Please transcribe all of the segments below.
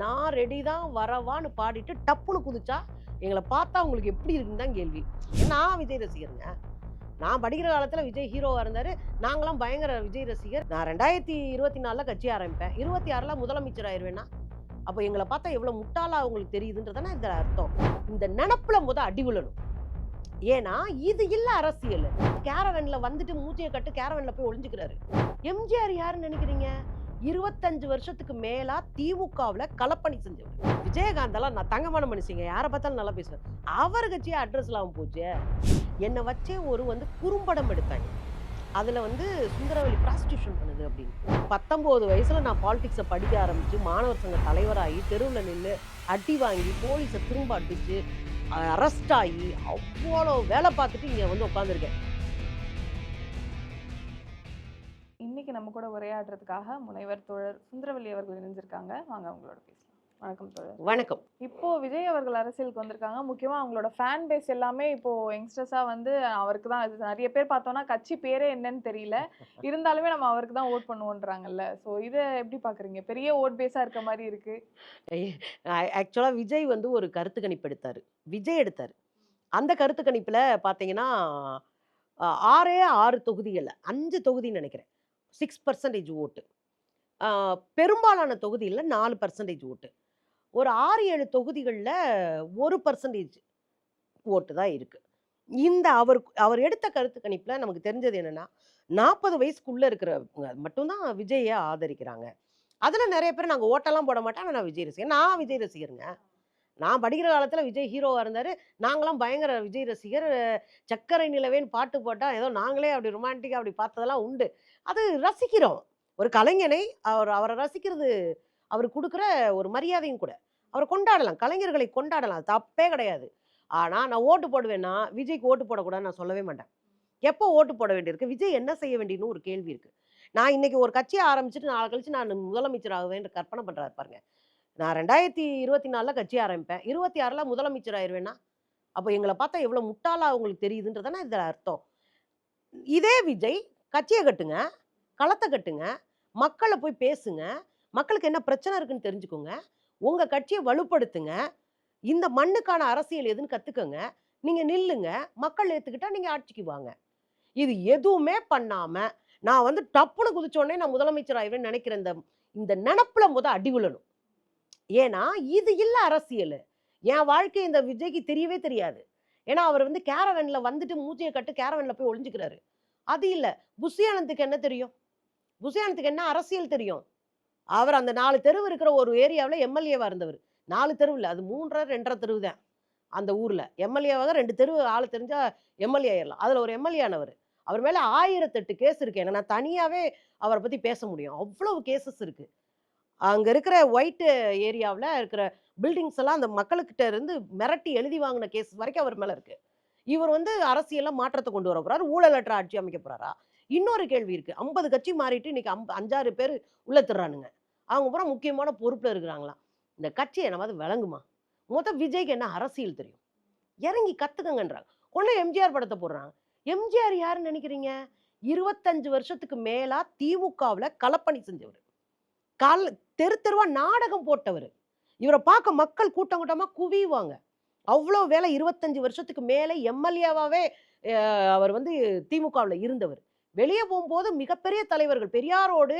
நான் ரெடி தான் வரவான்னு பாடிட்டு டப்புன்னு குதிச்சா எங்களை பார்த்தா உங்களுக்கு எப்படி இருக்குன்னு தான் கேள்வி. நான் விஜய் ரசிகருங்க. நான் படிக்கிற காலத்தில் விஜய் ஹீரோவாக இருந்தார். நாங்களாம் பயங்கர விஜய் ரசிகர். நான் ரெண்டாயிரத்தி இருபத்தி நாலில் கட்சி ஆரம்பிப்பேன். இருபத்தி ஆறில் முதலமைச்சர் ஆயிடுவேன்னா அப்போ எங்களை பார்த்தா எவ்வளோ முட்டாளா அவங்களுக்கு தெரியுதுன்றதானே இந்த அர்த்தம். இந்த நினப்புல முத அடி விழணும். ஏன்னா இது இல்லை அரசியல். கேரவன்ல வந்துட்டு மூச்சையை கட்டு கேரவனில் போய் ஒளிஞ்சுக்கிறாரு. எம்ஜிஆர் யாருன்னு நினைக்கிறீங்க? இருபத்தஞ்சு வருஷத்துக்கு மேலா திமுகவில் களப்பணி செஞ்சவர். விஜயகாந்தெல்லாம் நான் தங்கமான மனுஷங்க யாரை பார்த்தாலும் நல்லா பேசுவேன். அவர் கட்சியே அட்ரஸ் இல்லாமல் போச்சு. என்னை வச்சே ஒரு வந்து குறும்படம் எடுத்தாங்க. அதில் வந்து சுந்தரவெளி ப்ராஸ்டியூஷன் பண்ணுது அப்படின்னு. பத்தொம்போது வயசில் நான் பாலிடிக்ஸை படிக்க ஆரம்பித்து மாணவர் சங்க தலைவராகி தெருவில் நின்று அடி வாங்கி போலீஸை திரும்ப அடிச்சு அரெஸ்ட் ஆகி அவ்வளோ வேலை பார்த்துட்டு இங்கே வந்து உட்காந்துருக்கேன் இன்னைக்கு நம்ம கூட உரையாடுறதுக்காக முனைவர் தோழர் சுந்தரவல்லி அவர்கள் இணைஞ்சிருக்காங்க. வாங்க அவங்களோட பேசலாம். வணக்கம் தோழர். வணக்கம். இப்போ விஜய் அவர்கள் அரசியலுக்கு வந்திருக்காங்க. முக்கியமா அவங்களோட ஃபேன் பேஸ் எல்லாமே இப்போ யங்ஸ்டர்ஸா வந்து அவருக்கு தான் நிறைய பேர் பார்த்தோம்னா கட்சி பேரே என்னன்னு தெரியல. இருந்தாலுமே நம்ம அவருக்கு தான் ஓட் பண்ணுவோன்றாங்கல்ல. ஸோ இதை எப்படி பாக்குறீங்க பெரிய ஓட் பேஸா இருக்க மாதிரி இருக்கு. ஆக்சுவலாக விஜய் வந்து ஒரு கருத்து கணிப்பு எடுத்தார் விஜய் எடுத்தார். அந்த கருத்து கணிப்பில் பார்த்தீங்கன்னா ஆறே ஆறு தொகுதிகளில் அஞ்சு தொகுதின்னு நினைக்கிறேன். சிக்ஸ் பர்சன்டேஜ் ஓட்டு. பெரும்பாலான தொகுதியில் நாலு பர்சன்டேஜ் ஓட்டு. ஒரு ஆறு ஏழு தொகுதிகளில் ஒரு பர்சன்டேஜ் ஓட்டு தான் இருக்குது இந்த அவர் அவர் எடுத்த கருத்து கணிப்பில் நமக்கு தெரிஞ்சது என்னென்னா நாற்பது வயசுக்குள்ளே இருக்கிறவங்க மட்டும்தான் விஜயை ஆதரிக்கிறாங்க. அதில் நிறைய பேர் நாங்கள் ஓட்டெல்லாம் போட மாட்டோம் ஆனால் நான் விஜய் ரசிகர் நான் விஜய் ரசிகருங்க. நான் படிக்கிற காலத்தில் விஜய் ஹீரோவாக இருந்தார். நாங்களாம் பயங்கர விஜய் ரசிகர். சக்கரை நிலவேன்னு பாட்டு போட்டால் ஏதோ நாங்களே அப்படி ரொமான்டிக்காக அப்படி பார்த்ததெல்லாம் உண்டு. அது ரசிக்கிறோம். ஒரு கலைஞனை அவர் அவரை ரசிக்கிறது அவர் கொடுக்குற ஒரு மரியாதையும் கூட. அவரை கொண்டாடலாம். கலைஞர்களை கொண்டாடலாம். தப்பே கிடையாது. ஆனால் நான் ஓட்டு போடுவேன்னா விஜய்க்கு ஓட்டு போடக்கூடாதுன்னு நான் சொல்லவே மாட்டேன். எப்போ ஓட்டு போட வேண்டியிருக்கு? விஜய் என்ன செய்ய வேண்டியன்னு ஒரு கேள்வி இருக்குது நான் இன்னைக்கு ஒரு கட்சியை ஆரம்பிச்சுட்டு நாளை கழிச்சு நான் முதலமைச்சர் ஆகுவேன் கற்பனை பண்ணுறாரு பாருங்க. நான் ரெண்டாயிரத்தி இருபத்தி நாலில் கட்சி ஆரம்பிப்பேன். இருபத்தி ஆறில் முதலமைச்சர் ஆயிடுவேன்னா அப்போ எங்களை பார்த்தா எவ்வளோ முட்டாளாக அவங்களுக்கு தெரியுதுன்றதானே இதில் அர்த்தம். இதே விஜய் கட்சியை கட்டுங்க களத்தை கட்டுங்க மக்களை போய் பேசுங்க மக்களுக்கு என்ன பிரச்சனை இருக்குன்னு தெரிஞ்சுக்கோங்க உங்கள் கட்சியை வலுப்படுத்துங்க இந்த மண்ணுக்கான அரசியல் எதுன்னு கற்றுக்கோங்க நீங்கள் நில்லுங்க மக்கள் ஏற்றுக்கிட்டால் நீங்கள் ஆட்சிக்கு வாங்க. இது எதுவுமே பண்ணாமல் நான் வந்து டப்புன்னு குதிச்ச உடனே நான் முதலமைச்சர் ஆயிடுவேன்னு நினைக்கிற இந்த இந்த நினப்பில் முத அடி விழணும். ஏன்னா இது இல்லை அரசியல். என் வாழ்க்கை இந்த விஜய்க்கு தெரியவே தெரியாது. ஏன்னா அவர் வந்து கேரவனில் வந்துட்டு மூச்சையை கட்டு கேரவனில் போய் ஒளிஞ்சுக்கிறாரு. அது இல்லை. புஷியானந்துக்கு என்ன தெரியும்? புஷியானந்துக்கு என்ன அரசியல் தெரியும்? அவர் அந்த நாலு தெருவு இருக்கிற ஒரு ஏரியாவில் எம்எல்ஏவாக இருந்தவர். நாலு தெருவில் அது மூன்றரை ரெண்டரை தெருவு தான் அந்த ஊரில். எம்எல்ஏவாக ரெண்டு தெருவு ஆள் தெரிஞ்சால் எம்எல்ஏ ஆயிடலாம் அதில் ஒரு எம்எல்ஏ ஆனவர். அவர் மேலே ஆயிரத்தெட்டு கேஸ் இருக்கு. எனக்கு நான் தனியாகவே அவரை பற்றி பேச முடியும். அவ்வளவு கேசஸ் இருக்குது அங்கே இருக்கிற ஒயிட்டு ஏரியாவில் இருக்கிற பில்டிங்ஸ் எல்லாம் அந்த மக்களுக்கிட்ட இருந்து மிரட்டி எழுதி வாங்கின கேஸ் வரைக்கும் அவர் மேலே இருக்குது இவர் வந்து அரசியலில் மாற்றத்தை கொண்டு வர போறாரு ஊழலற்ற ஆட்சி அமைக்க போறாரா? இன்னொரு கேள்வி இருக்கு. ஐம்பது கட்சி மாறிட்டு இன்னைக்கு அம்ப அஞ்சாறு பேர் உள்ள திர்றானுங்க. அவங்க பூரா முக்கியமான பொறுப்புல இருக்கிறாங்களாம் இந்த கட்சி என்னவாது விளங்குமா? மொத்தம் விஜய்க்கு என்ன அரசியல் தெரியும்? இறங்கி கத்துக்கங்கன்றாங்க. கொண்டு எம்ஜிஆர் படத்தை போடுறாங்க. எம்ஜிஆர் யாருன்னு நினைக்கிறீங்க? இருபத்தஞ்சு வருஷத்துக்கு மேலா திமுகவுல களப்பணி செஞ்சவர். கால் தெரு தெருவா நாடகம் போட்டவர். இவரை பார்க்க மக்கள் கூட்டம் கூட்டமா குவிவாங்க. அவ்வளோ வேலை இருபத்தஞ்சு வருஷத்துக்கு மேலே எம்எல்ஏவாகவே அவர் வந்து திமுகவில் இருந்தவர். வெளியே போகும்போது மிகப்பெரிய தலைவர்கள் பெரியாரோடு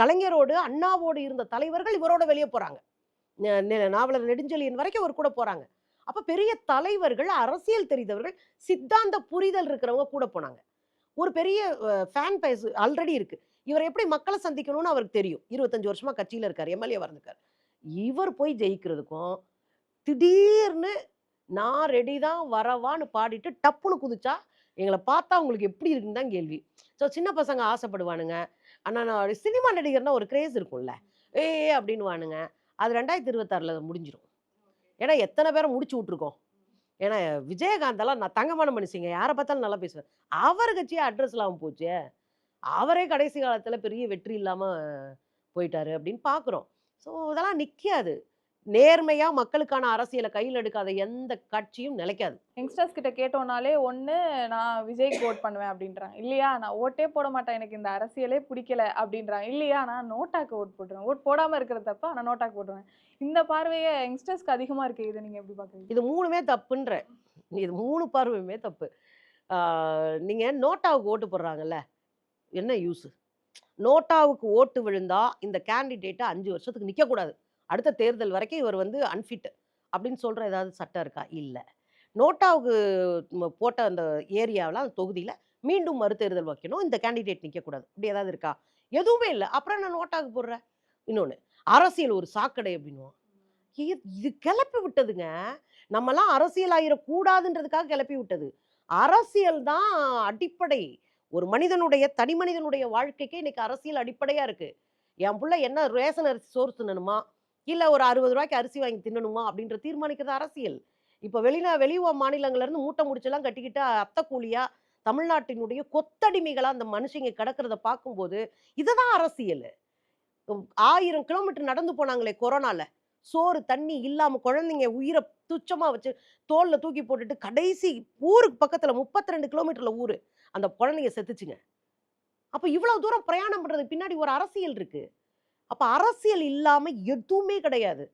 கலைஞரோடு அண்ணாவோடு இருந்த தலைவர்கள் இவரோட வெளியே போறாங்க. நாவலர் நெடுஞ்செழியன் வரைக்கும் அவர் கூட போறாங்க. அப்போ பெரிய தலைவர்கள் அரசியல் தெரிந்தவர்கள் சித்தாந்த புரிதல் இருக்கிறவங்க கூட போனாங்க. ஒரு பெரிய ஃபேன் பேஸ் ஆல்ரெடி இருக்கு. இவர் எப்படி மக்களை சந்திக்கணும்னு அவருக்கு தெரியும். இருபத்தஞ்சு வருஷமா கட்சியில இருக்கார் எம்எல்ஏ வந்திருக்கார் இவர் போய் ஜெயிக்கிறதுக்கும் திடீர்னு நான் ரெடி தான் வரவான்னு பாடிட்டு டப்புன்னு குதிச்சா எங்களை பார்த்தா உங்களுக்கு எப்படி இருக்குன்னு தான் கேள்வி. ஸோ சின்ன பசங்க ஆசைப்படுவானுங்க. ஆனால் நான் சினிமா நடிகர்னா ஒரு கிரேஸ் இருக்கும்ல. ஏ அப்படின்னு வானுங்க அது ரெண்டாயிரத்தி இருபத்தாறில் முடிஞ்சிடும் ஏன்னா எத்தனை பேரை முடிச்சு விட்ருக்கோம் ஏன்னா விஜயகாந்தெல்லாம் நான் தங்கமான மனுஷங்க. யாரை பார்த்தாலும் நல்லா பேசுவேன். அவர் கட்சியே அட்ரஸ் இல்லாமல் போச்சு. அவரே கடைசி காலத்தில் பெரிய வெற்றி இல்லாமல் போயிட்டாரு அப்படின்னு பார்க்குறோம். ஸோ இதெல்லாம் நிற்காது நேர்மையா மக்களுக்கான அரசியலை கையில் எடுக்காத எந்த கட்சியும் நிலைக்காது. யங்ஸ்டர்ஸ் கிட்ட கேட்டோம்னாலே ஒண்ணு நான் விஜய்க்கு ஓட் பண்ணுவேன் அப்படின்றாங்க இல்லையா நான் ஓட்டே போட மாட்டேன். எனக்கு இந்த அரசியலே பிடிக்கல அப்படின்றாங்க இல்லையா நான் நோட்டாக்கு ஓட் போட்டுருவேன். ஓட் போடாம இருக்கிறது தப்பா? நான் நோட்டாக்கு போட்டுருவேன் இந்த பார்வையை யங்ஸ்டர்ஸ்க்கு அதிகமா இருக்கு. இதை நீங்க எப்படி பாக்குறீங்க இது மூணுமே தப்புன்ற. இது மூணு பார்வையுமே தப்பு. நீங்க நோட்டாவுக்கு ஓட்டு போடுறாங்கல்ல என்ன யூஸ் நோட்டாவுக்கு ஓட்டு விழுந்தா இந்த கேண்டிடேட்டை அஞ்சு வருஷத்துக்கு நிற்கக்கூடாது அடுத்த தேர்தல் வரைக்கும் இவர் வந்து அன்ஃபிட் அப்படின்னு சொல்கிற ஏதாவது சட்டம் இருக்கா? இல்லை. நோட்டாவுக்கு போட்ட அந்த ஏரியாவில் அந்த தொகுதியில் மீண்டும் மறுதேர்தல் வைக்கணும். இந்த கேண்டிடேட் நிற்கக்கூடாது இப்படி ஏதாவது இருக்கா? எதுவுமே இல்லை. அப்புறம் நான் நோட்டாவுக்கு போடுறேன் இன்னொன்று அரசியல் ஒரு சாக்கடை அப்படின்னுவோம் இது கிளப்பி விட்டதுங்க. நம்மலாம் அரசியல் ஆகிடக்கூடாதுன்றதுக்காக கிளப்பி விட்டது. அரசியல் தான் அடிப்படை. ஒரு மனிதனுடைய தனி மனிதனுடைய வாழ்க்கைக்கு இன்னைக்கு அரசியல் அடிப்படையாக இருக்கு. என் பிள்ளை என்ன ரேஷன் அரிசி சோறு தின்னணுமா? இல்லை ஒரு அறுபது ரூபாய்க்கு அரிசி வாங்கி தின்னணுமா? அப்படின்ற தீர்மானிக்கிறது அரசியல். இப்போ வெளிநா வெளி மாநிலங்கள்லேருந்து மூட்டை முடிச்செல்லாம் கட்டிக்கிட்டு அத்தை கூலியாக தமிழ்நாட்டினுடைய கொத்தடிமைகளா அந்த மனுஷங்க கிடக்கிறத பார்க்கும்போது இதுதான் அரசியல். ஆயிரம் கிலோமீட்டர் நடந்து போனாங்களே கொரோனால. சோறு தண்ணி இல்லாம குழந்தைங்க உயிரை துச்சமா வச்சு தோல்ல தூக்கி போட்டுட்டு கடைசி ஊருக்கு பக்கத்துல முப்பத்தி ரெண்டு கிலோமீட்டர்ல ஊரு. அந்த குழந்தைங்க செத்துச்சுங்க. அப்போ இவ்வளவு தூரம் பிரயாணம் பண்றதுக்கு பின்னாடி ஒரு அரசியல் இருக்கு. அப்போ அரசியல் இல்லாமல் எதுவுமே கிடையாது.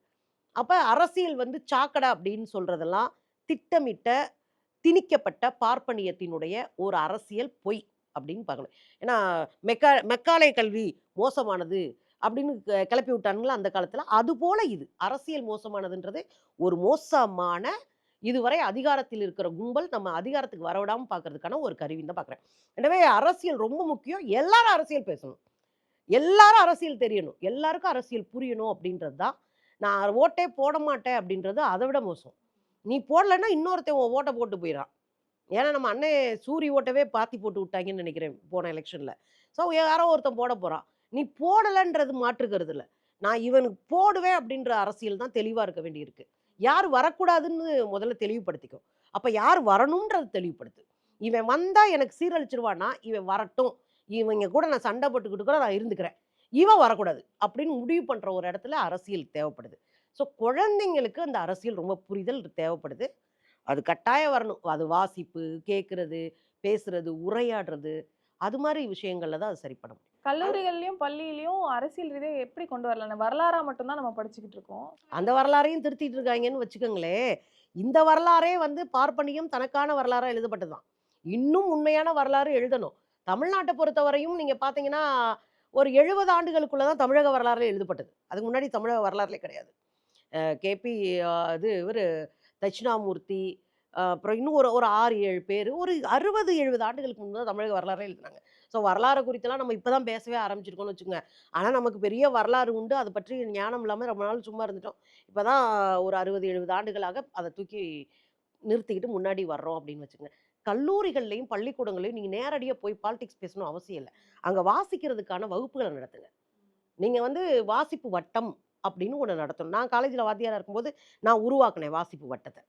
அப்போ அரசியல் வந்து சாக்கடை அப்படின்னு சொல்கிறதெல்லாம் திட்டமிட்ட திணிக்கப்பட்ட பார்ப்பனியத்தினுடைய ஒரு அரசியல் பொய் அப்படின்னு பார்க்கணும். ஏன்னா மெக்கா மெக்காலே கல்வி மோசமானது அப்படின்னு க- கிளப்பி விட்டானுங்களா அந்த காலத்தில்? அது போல் இது. அரசியல் மோசமானதுன்றது ஒரு மோசமான இதுவரை அதிகாரத்தில் இருக்கிற கும்பல் நம்ம அதிகாரத்துக்கு வரவிடாமல் பார்க்கறதுக்கான ஒரு கருவின்னு தான் பார்க்குறேன். எனவே அரசியல் ரொம்ப முக்கியம். எல்லாரும் அரசியல் பேசணும். எல்லாரும் அரசியல் தெரியணும். எல்லாருக்கும் அரசியல் புரியணும் அப்படின்றது தான். நான் ஓட்டே போட மாட்டேன் அப்படின்றது அதை விட மோசம். நீ போடலைன்னா இன்னொருத்தன் உன் ஓட்டை போட்டு போயிடறான். ஏன்னா நம்ம அண்ணன் சூரி ஓட்டவே பாத்தி போட்டு விட்டாங்கன்னு நினைக்கிறேன் போன எலெக்ஷனில் ஸோ யாரோ ஒருத்தன் போட போகிறான் நீ போடலைன்றது மாற்றுக்கிறது இல்லை. நான் இவனுக்கு போடுவேன் அப்படின்ற அரசியல் தான் தெளிவாக இருக்க வேண்டியிருக்கு. யார் வரக்கூடாதுன்னு முதல்ல தெளிவுபடுத்திக்கும் அப்போ யார் வரணுன்றது தெளிவுபடுத்து. இவன் வந்தால் எனக்கு சீரழிச்சிருவானா இவன் வரட்டும். இவங்க கூட நான் சண்டை போட்டுக்கிட்டு கூட நான் இருந்துக்கிறேன். இவன் வரக்கூடாது. அப்படின்னு முடிவு பண்ற ஒரு இடத்துல அரசியல் தேவைப்படுது. ஸோ குழந்தைங்களுக்கு அந்த அரசியல் ரொம்ப புரிதல் தேவைப்படுது. அது கட்டாயம் வரணும். அது வாசிப்பு கேட்கறது பேசுறது உரையாடுறது அது மாதிரி விஷயங்கள்ல தான் அது சரி பண்ண முடியும். கல்லூரிகள்லயும் பள்ளியிலயும் அரசியல் ரீதியா எப்படி கொண்டு வரலாம்? வரலாறா மட்டும்தான் நம்ம படிச்சுக்கிட்டு இருக்கோம். அந்த வரலாறையும் திருத்திட்டு இருக்காங்கன்னு வச்சுக்கோங்களேன். இந்த வரலாறே வந்து பார்ப்பனியம் தனக்கான வரலாறா எழுதப்பட்டதுதான். இன்னும் உண்மையான வரலாறு எழுதணும். தமிழ்நாட்டை பொறுத்தவரையும் நீங்கள் பார்த்தீங்கன்னா ஒரு எழுபது ஆண்டுகளுக்குள்ளே தான் தமிழக வரலாறு எழுதப்பட்டது. அதுக்கு முன்னாடி தமிழக வரலாறுலே கிடையாது. கேபி இது இவர் தட்சிணாமூர்த்தி அப்புறம் இன்னும் ஒரு ஒரு ஆறு ஏழு பேர் ஒரு அறுபது எழுபது ஆண்டுகளுக்கு முன்பு தான் தமிழக வரலாறே எழுதுனாங்க. ஸோ வரலாறு குறித்தெல்லாம் நம்ம இப்போ தான் பேசவே ஆரம்பிச்சிருக்கோம்னு வச்சுக்கோங்க. ஆனால் நமக்கு பெரிய வரலாறு உண்டு. அதை பற்றி ஞானம் இல்லாமல் ரொம்ப நாள் சும்மா இருந்துட்டோம். இப்போ தான் ஒரு அறுபது எழுபது ஆண்டுகளாக அதை தூக்கி நிறுத்திக்கிட்டு முன்னாடி வர்றோம் அப்படின்னு வச்சுக்கோங்க. கல்லூரிகள்லையும் பள்ளிக்கூடங்களையும் நீங்கள் நேரடியாக போய் பாலிடிக்ஸ் பேசணும் அவசியம் இல்லை. அங்கே வாசிக்கிறதுக்கான வகுப்புகளை நடத்துங்க. நீங்கள் வந்து வாசிப்பு வட்டம் அப்படின்னு ஒன்று நடத்தணும். நான் காலேஜில் வாத்தியாராக இருக்கும்போது நான் உருவாக்கினேன் வாசிப்பு வட்டத்தை.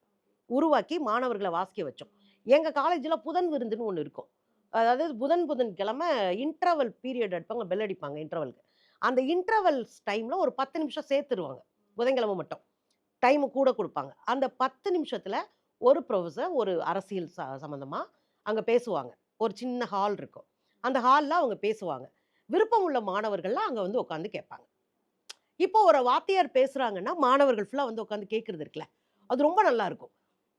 உருவாக்கி மாணவர்களை வாசிக்க வச்சோம். எங்கள் காலேஜில் புதன் விருந்துன்னு ஒன்று இருக்கும். அதாவது புதன் புதன் கிழமை இன்டர்வல் பீரியட் எடுப்பாங்க பெல் அடிப்பாங்க இன்டர்வலுக்கு அந்த இன்டர்வல்ஸ் டைமில் ஒரு பத்து நிமிஷம் சேர்த்துருவாங்க. புதன்கிழமை மட்டும். டைமு கூட கொடுப்பாங்க. அந்த பத்து நிமிஷத்தில் ஒரு ப்ரொஃபஸர் ஒரு அரசியல் ச சம்மந்தமாக அங்கே பேசுவாங்க. ஒரு சின்ன ஹால் இருக்கும். அந்த ஹாலில் அவங்க பேசுவாங்க. விருப்பம் உள்ள மாணவர்கள்லாம் அங்கே வந்து உட்காந்து கேட்பாங்க. இப்போ ஒரு வாத்தியார் பேசுகிறாங்கன்னா மாணவர்கள் ஃபுல்லாக வந்து உட்காந்து கேட்குறது இருக்குல்ல அது ரொம்ப நல்லா இருக்கும்.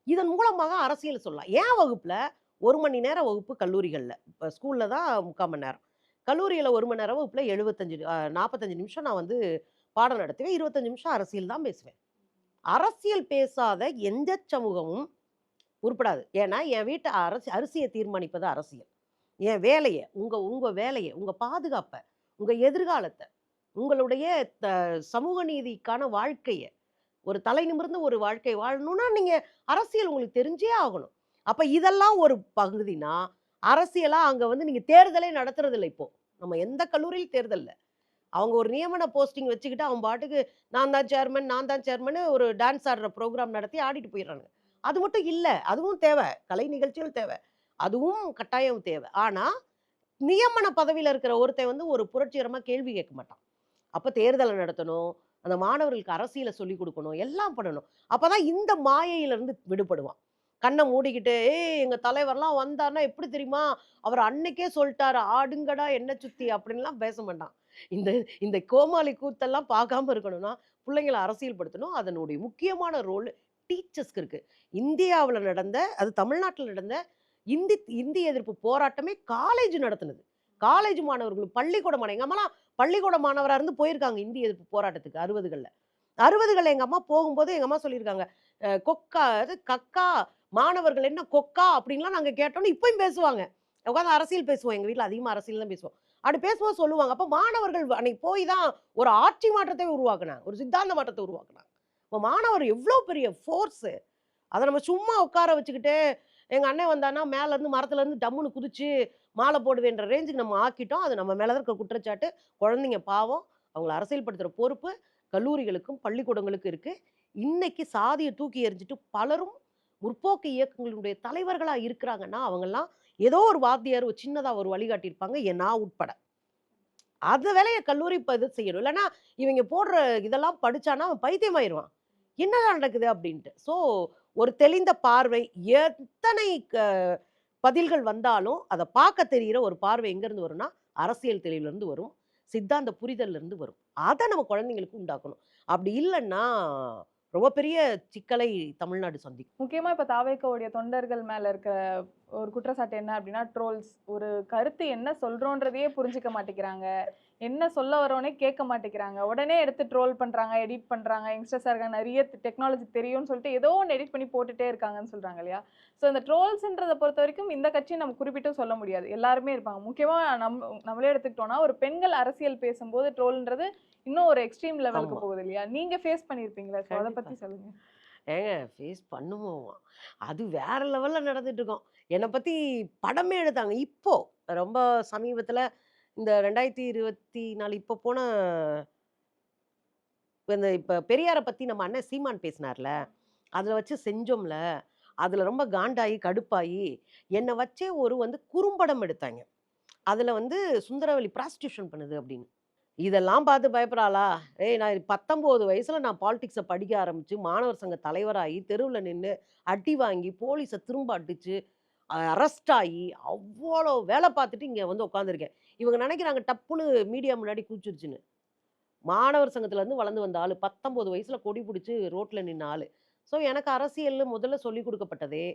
இதன் மூலமாக அரசியல் சொல்லலாம். ஏன் வகுப்பில்? ஒரு மணி நேரம் வகுப்பு கல்லூரிகளில். இப்போ ஸ்கூலில் தான் முக்கால் மணி நேரம். கல்லூரியில் ஒரு மணி நேரம் வகுப்பில் எழுபத்தஞ்சு நாற்பத்தஞ்சு நிமிஷம் நான் வந்து பாடம் நடத்துவேன். இருபத்தஞ்சு நிமிஷம் அரசியல் தான் பேசுவேன். அரசியல் பேசாத எந்த சமூகமும் உருப்படாது. ஏன்னா என் வீட்டு அரசி அரிசியை தீர்மானிப்பது அரசியல். என் வேலையை உங்கள் உங்கள் வேலையை உங்கள் பாதுகாப்பை உங்கள் எதிர்காலத்தை உங்களுடைய த சமூக நீதிக்கான வாழ்க்கையை ஒரு தலை நிமிர்ந்து ஒரு வாழ்க்கை வாழணும்னா நீங்கள் அரசியல் உங்களுக்கு தெரிஞ்சே ஆகணும். அப்போ இதெல்லாம் ஒரு பகுதினா அரசியலாக அங்கே வந்து நீங்கள் தேர்தலே நடத்துறதில்லை இப்போது நம்ம எந்த கல்லூரியில் தேர்தல் இல்லை அவங்க ஒரு நியமன போஸ்டிங் வச்சுக்கிட்டு அவன் பாட்டுக்கு நான் தான் சேர்மன் நான் தான் சேர்மன் ஒரு டான்ஸ் ஆடுற ப்ரோக்ராம் நடத்தி ஆடிட்டு போயிடுறாங்க அது மட்டும் இல்லை அதுவும் தேவை. கலை நிகழ்ச்சிகள் தேவை. அதுவும் கட்டாயம் தேவை. ஆனால் நியமன பதவியில் இருக்கிற ஒருத்தன் வந்து ஒரு புரட்சிகரமாக கேள்வி கேட்க மாட்டான். அப்போ தேர்தலை நடத்தணும் அந்த மாணவர்களுக்கு அரசியலை சொல்லிக் கொடுக்கணும் எல்லாம் பண்ணணும். அப்பதான் இந்த மாயையிலேருந்து விடுபடுவான். கண்ணை மூடிக்கிட்டு ஏய் எங்கள் தலைவர்லாம் வந்தாருன்னா எப்படி தெரியுமா? அவர் அன்னைக்கே சொல்லிட்டாரு ஆடுங்கடா என்ன சுத்தி அப்படின்லாம் பேச மாட்டான். இந்த இந்த கோமாளி கூத்தெல்லாம் பார்க்காம இருக்கணும்னா பிள்ளைங்களை அரசியல்படுத்தணும் அதனுடைய முக்கியமான ரோல் டீச்சர்ஸ்க்கு இருக்குது இந்தியாவில் நடந்த அது தமிழ்நாட்டில் நடந்த இந்தி இந்தி எதிர்ப்பு போராட்டமே காலேஜ் நடத்தினது. காலேஜ் மாணவர்கள் பள்ளிக்கூட மாணவ எங்கள் அம்மாலாம் பள்ளிக்கூட மாணவராக இருந்து போயிருக்காங்க இந்தி எதிர்ப்பு போராட்டத்துக்கு அறுபதுகளில். அறுபதுகளில் எங்கள் அம்மா போகும்போது எங்கள் அம்மா சொல்லியிருக்காங்க கொக்கா அது கக்கா மாணவர்கள் என்ன கொக்கா அப்படின்லாம் நாங்கள் கேட்டோம்னு இப்பயும் பேசுவாங்க. உட்காந்து அரசியல் பேசுவோம். எங்கள் வீட்டில் அதிகமாக அரசியல் தான் பேசுவோம். அப்படி பேசும்போது சொல்லுவாங்க. அப்போ மாணவர்கள் அன்னைக்கு போய் தான் ஒரு ஆட்சி மாற்றத்தை உருவாக்குனாங்க. ஒரு சித்தாந்த மாற்றத்தை உருவாக்குனாங்க. இப்போ மாணவர் எவ்வளோ பெரிய ஃபோர்ஸு அதை நம்ம சும்மா உட்கார வச்சுக்கிட்டு எங்கள் அண்ணன் வந்தானா மேலேருந்து மரத்துலேருந்து டம்முன்னு குதிச்சு மாலை போடுவேன்ற ரேஞ்சுக்கு நம்ம ஆக்கிட்டோம். அது நம்ம மேலே இருக்க குற்றச்சாட்டு. குழந்தைங்க பாவம். அவங்கள அரசியல்படுத்துகிற பொறுப்பு கல்லூரிகளுக்கும் பள்ளிக்கூடங்களுக்கும் இருக்குது இன்னைக்கு சாதியை தூக்கி எறிஞ்சிட்டு பலரும் முற்போக்கு இயக்கங்களுடைய தலைவர்களாக இருக்கிறாங்கன்னா அவங்கெல்லாம் ஏதோ ஒரு வாத்தியார் ஒரு சின்னதாக ஒரு வழிகாட்டியிருப்பாங்க என் நான் உட்பட. அந்த வேலையை கல்லூரி இப்போ இது செய்யணும். இல்லைன்னா இவங்க போடுற இதெல்லாம் படித்தானா அவன் பைத்தியமாயிருவான். என்னதான் நடக்குது அப்படின்ட்டு. ஸோ ஒரு தெளிந்த பார்வை எத்தனை க- பதில்கள் வந்தாலும் அதை பார்க்க தெரிகிற ஒரு பார்வை எங்கேருந்து வரும்னா அரசியல் தெளிவிலேருந்து வரும் சித்தாந்த புரிதல்ல இருந்து வரும். அதை நம்ம குழந்தைங்களுக்கு உண்டாக்கணும். அப்படி இல்லைன்னா ரொம்ப பெரிய சிக்கலை தமிழ்நாடு சந்திக்கும். முக்கியமாக இப்போ தாவேக்கோடைய தொண்டர்கள் மேலே இருக்கிற ஒரு குற்றச்சாட்டு என்ன அப்படின்னா ட்ரோல்ஸ் ஒரு கருத்து என்ன சொல்றோன்றதையே புரிஞ்சுக்க மாட்டேங்கிறாங்க. என்ன சொல்ல வரோனே கேட்க மாட்டேங்கிறாங்க. உடனே எடுத்து ட்ரோல் பண்றாங்க எடிட் பண்றாங்க. யங்ஸ்டர்ஸா இருக்காங்க நிறைய டெக்னாலஜி தெரியும்னு சொல்லிட்டு ஏதோ ஒன்று எடிட் பண்ணி போட்டுட்டே இருக்காங்கன்னு சொல்றாங்க இல்லையா? ஸோ இந்த ட்ரோல்ஸ்ன்றதை பொறுத்த வரைக்கும் இந்த கட்சியை நம்ம குறிப்பிட்டும் சொல்ல முடியாது. எல்லாருமே இருப்பாங்க. முக்கியமா நம் நம்மளே எடுத்துக்கிட்டோம்னா ஒரு பெண்கள் அரசியல் பேசும்போது ட்ரோல்ன்றது இன்னும் ஒரு எக்ஸ்ட்ரீம் லெவலுக்கு. போகுது இல்லையா? நீங்க ஃபேஸ் பண்ணியிருப்பீங்களா ஸோ அதை கண்டிப்பா. பத்தி சொல்லுங்க. ஏங்க ஃபேஸ் பண்ணுவோம். அது வேற லெவலில் நடந்துட்டுருக்கோம். என்னை பற்றி படமே எடுத்தாங்க. இப்போது ரொம்ப சமீபத்தில் இந்த ரெண்டாயிரத்தி இருபத்தி நாலு இப்போ போன இந்த இப்போ பெரியாரை பற்றி நம்ம அண்ணன் சீமான் பேசினார்ல அதில் வச்சு செஞ்சோம்ல அதில் ரொம்ப காண்டாகி கடுப்பாகி என்னை வச்சே ஒரு வந்து குறும்படம் எடுத்தாங்க. அதில் வந்து சுந்தரவல்லி ப்ராஸ்டியூஷன் பண்ணுது அப்படின்னு. இதெல்லாம் பார்த்து பயப்படுறாளா ஏய் நான் பத்தொம்போது வயசில் நான் பாலிடிக்ஸை படிக்க ஆரம்பித்து மாணவர் சங்க தலைவராகி தெருவில் நின்று அடி வாங்கி போலீஸை திரும்ப அடித்து அரெஸ்ட் ஆகி அவ்வளோ வேலை பார்த்துட்டு இங்கே வந்து உட்காந்துருக்கேன் இவங்க நினைக்கிறாங்க டப்புன்னு மீடியா முன்னாடி கூச்சிருச்சுன்னு மாணவர் சங்கத்துலேருந்து வளர்ந்து வந்த ஆள் பத்தொம்போது வயசில் கொடி பிடிச்சி ரோட்டில் நின்ன ஆள். ஸோ எனக்கு அரசியலில் முதல்ல சொல்லி கொடுக்கப்பட்டதே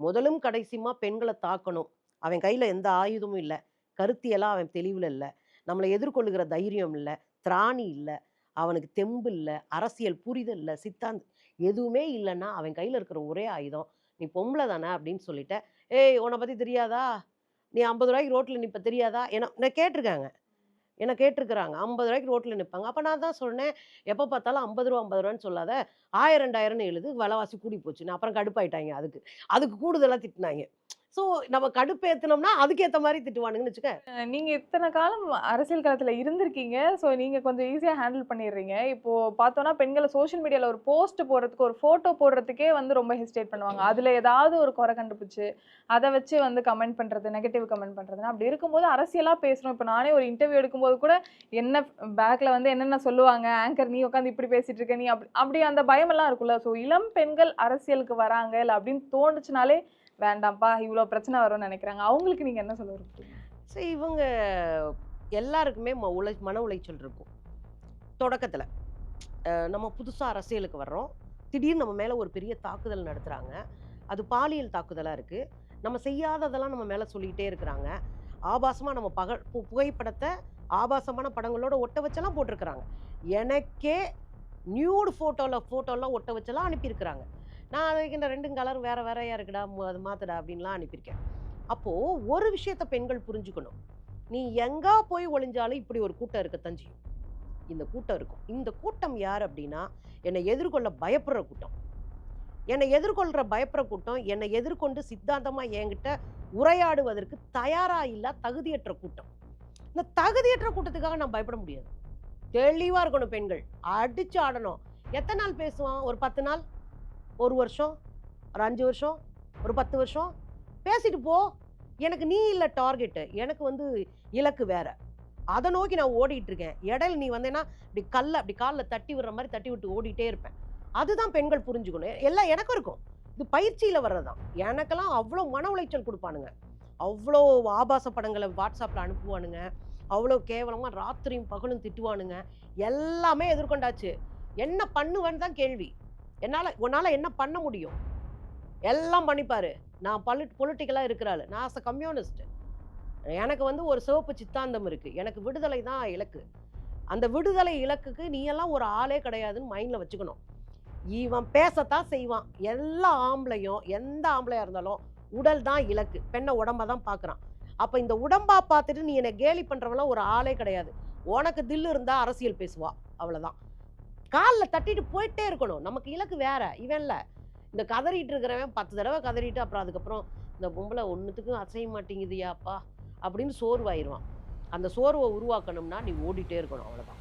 முதலும் கடைசியுமா பெண்களை தாக்கணும். அவன் கையில் எந்த ஆயுதமும் இல்லை. கருத்தியெல்லாம் அவன் தெளிவில் இல்லை. நம்மளை எதிர்கொள்ளுகிற தைரியம் இல்லை திராணி இல்லை அவனுக்கு தெம்பு இல்லை அரசியல் புரிதல் இல்லை சித்தாந்த் எதுவுமே இல்லைன்னா அவன் கையில் இருக்கிற ஒரே ஆயுதம் நீ பொம்பளை தானே அப்படின்னு சொல்லிட்ட ஏய் உன்னை பற்றி தெரியாதா? நீ ஐம்பது ரூபாய்க்கு ரோட்டில் நிற்ப தெரியாதா? என்ன நான் கேட்டிருக்காங்க. என்ன கேட்டிருக்கிறாங்க. ஐம்பது ரூபாய்க்கு ரோட்டில் நிற்பாங்க அப்போ நான் தான் சொன்னேன் எப்போ பார்த்தாலும் ஐம்பது ரூபா ஐம்பது ரூபான்னு சொல்லாத. ஆயிரம் ரெண்டாயிரம்னு எழுது விலைவாசி கூடி போச்சு. நான் அப்புறம் கடுப்பாயிட்டாங்க அதுக்கு அதுக்கு கூடுதலாக திட்டினாங்க. ஸோ நம்ம கடுப்பேற்றினோம்னா அதுக்கேற்ற மாதிரி திட்டுவானுங்கன்னு வச்சுக்க. அஹ் நீங்க இத்தனை காலம் அரசியல் களத்துல இருந்திருக்கீங்க. ஸோ நீங்க கொஞ்சம் ஈஸியா ஹேண்டில் பண்ணிடுறீங்க. இப்போ பார்த்தோன்னா பெண்களை சோஷியல் மீடியால ஒரு போஸ்ட் போடுறதுக்கு ஒரு போட்டோ போடுறதுக்கே வந்து ரொம்ப ஹெசிடேட் பண்ணுவாங்க. அதுல ஏதாவது ஒரு குறை கண்டுபிடிச்சு அதை வச்சு வந்து கமெண்ட் பண்றது நெகட்டிவ் கமெண்ட் பண்றதுன்னா அப்படி இருக்கும்போது அரசியலா பேசுறோம் இப்போ நானே ஒரு இன்டர்வியூ எடுக்கும்போது கூட என்ன பேக்ல வந்து என்னென்ன சொல்லுவாங்க? ஆங்கர் நீ உட்காந்து இப்படி பேசிட்டு இருக்க நீ அப்படி அப்படி அந்த பயமெல்லாம் இருக்குல்ல ஸோ இளம் பெண்கள் அரசியலுக்கு வராங்க இல்லை அப்படின்னு தோணுச்சுனாலே வேண்டாம்ப்பா இவ்வளோ பிரச்சனை வரும்னு நினைக்கிறாங்க. அவங்களுக்கு நீங்கள் என்ன சொல்ல விரும்புறீங்க? ஸோ இவங்க எல்லாருக்குமே ம மன உளைச்சல் இருக்கும். தொடக்கத்தில். நம்ம புதுசாக அரசியலுக்கு வர்றோம். திடீர்னு நம்ம மேலே ஒரு பெரிய தாக்குதல் நடத்துகிறாங்க அது பாலியல் தாக்குதலாக இருக்குது நம்ம செய்யாததெல்லாம் நம்ம மேலே சொல்லிக்கிட்டே இருக்கிறாங்க. ஆபாசமாக நம்ம பக பு- புகைப்படத்தை ஆபாசமான படங்களோட ஒட்ட வச்செல்லாம் போட்டிருக்கிறாங்க. எனக்கே நியூடு ஃபோட்டோவில் ஃபோட்டோலாம் ஒட்ட வச்செல்லாம் அனுப்பியிருக்கிறாங்க. நான் அதை இந்த ரெண்டும் கலர் வேறு வேறையாக இருக்குடா அது மாற்றுடா அப்படின்லாம் அனுப்பியிருக்கேன். அப்போது ஒரு விஷயத்தை பெண்கள் புரிஞ்சுக்கணும். நீ எங்கே போய் ஒளிஞ்சாலும் இப்படி ஒரு கூட்டம் இருக்கத்தான் செய்யும். இந்த கூட்டம் இருக்கும். இந்த கூட்டம் யார் அப்படின்னா என்னை எதிர்கொள்ள பயப்படுற கூட்டம். என்னை எதிர்கொள்கிற பயப்படுற கூட்டம் என்னை எதிர்கொண்டு சித்தாந்தமாக என்கிட்ட உரையாடுவதற்கு தயாராக இல்லை தகுதியற்ற கூட்டம். இந்த தகுதியற்ற கூட்டத்துக்காக நான் பயப்பட முடியாது. தெளிவாக இருக்கணும் பெண்கள். அடிச்சு ஆடணும். எத்தனை நாள் பேசுவான்? ஒரு பத்து நாள்? ஒரு வருஷம் ஒரு அஞ்சு வருஷம் ஒரு பத்து வருஷம். பேசிட்டு போ. எனக்கு நீ இல்லை டார்கெட்டு. எனக்கு வந்து இலக்கு வேற. அதை நோக்கி நான் ஓடிட்டு இருக்கேன். இடையில நீ வந்தேன்னா இப்படி கல்ல அப்படி காலில் தட்டி விடுற மாதிரி தட்டி விட்டு ஓடிட்டே இருப்பேன். அதுதான் பெண்கள் புரிஞ்சுக்கணும். எல்லாம் எனக்கும் இருக்கும். இது பயிற்சியில் வர்றதுதான். எனக்கெல்லாம் அவ்வளோ மன உளைச்சல் கொடுப்பானுங்க. அவ்வளோ ஆபாச படங்களை வாட்ஸ்அப்பில் அனுப்புவானுங்க. அவ்வளோ கேவலமாக ராத்திரியும் பகலும் திட்டுவானுங்க. எல்லாமே எதிர்கொண்டாச்சு. என்ன பண்ணுவேன்னு தான் கேள்வி. என்னால் உன்னால் என்ன பண்ண முடியும்? எல்லாம் பண்ணிப்பார். நான் பலி பொலிட்டிக்கலாக இருக்கிறாள் நான் அஸ் அ கம்யூனிஸ்ட் எனக்கு வந்து ஒரு சிவப்பு சித்தாந்தம் இருக்குது எனக்கு விடுதலை தான் இலக்கு. அந்த விடுதலை இலக்குக்கு நீ எல்லாம் ஒரு ஆளே கிடையாதுன்னு மைண்டில் வச்சுக்கணும். இவன் பேசத்தான் செய்வான். எல்லா ஆம்பளையும் எந்த ஆம்பளையாக இருந்தாலும் உடல் தான் இலக்கு. பெண்ணை உடம்ப தான் பார்க்குறான். அப்போ இந்த உடம்பா பார்த்துட்டு நீ என்னை கேலி பண்ணுறவெல்லாம் ஒரு ஆளே கிடையாது. உனக்கு தில்லு இருந்தால் அரசியல் பேசுவா. அவ்வளோதான் காலில் தட்டிட்டு போயிட்டே இருக்கணும். நமக்கு இலக்கு வேற. இவன்ல இந்த கதறிட்டு இருக்கிறவன் பத்து தடவை கதறிட்டு அப்புறம் அதுக்கப்புறம் இந்த பொம்பளை ஒன்றுத்துக்கும் அசைய மாட்டேங்குதுயாப்பா அப்படின்னு சோர்வாயிருவான். அந்த சோர்வை உருவாக்கணும்னா நீ ஓடிட்டே இருக்கணும். அவ்வளோதான்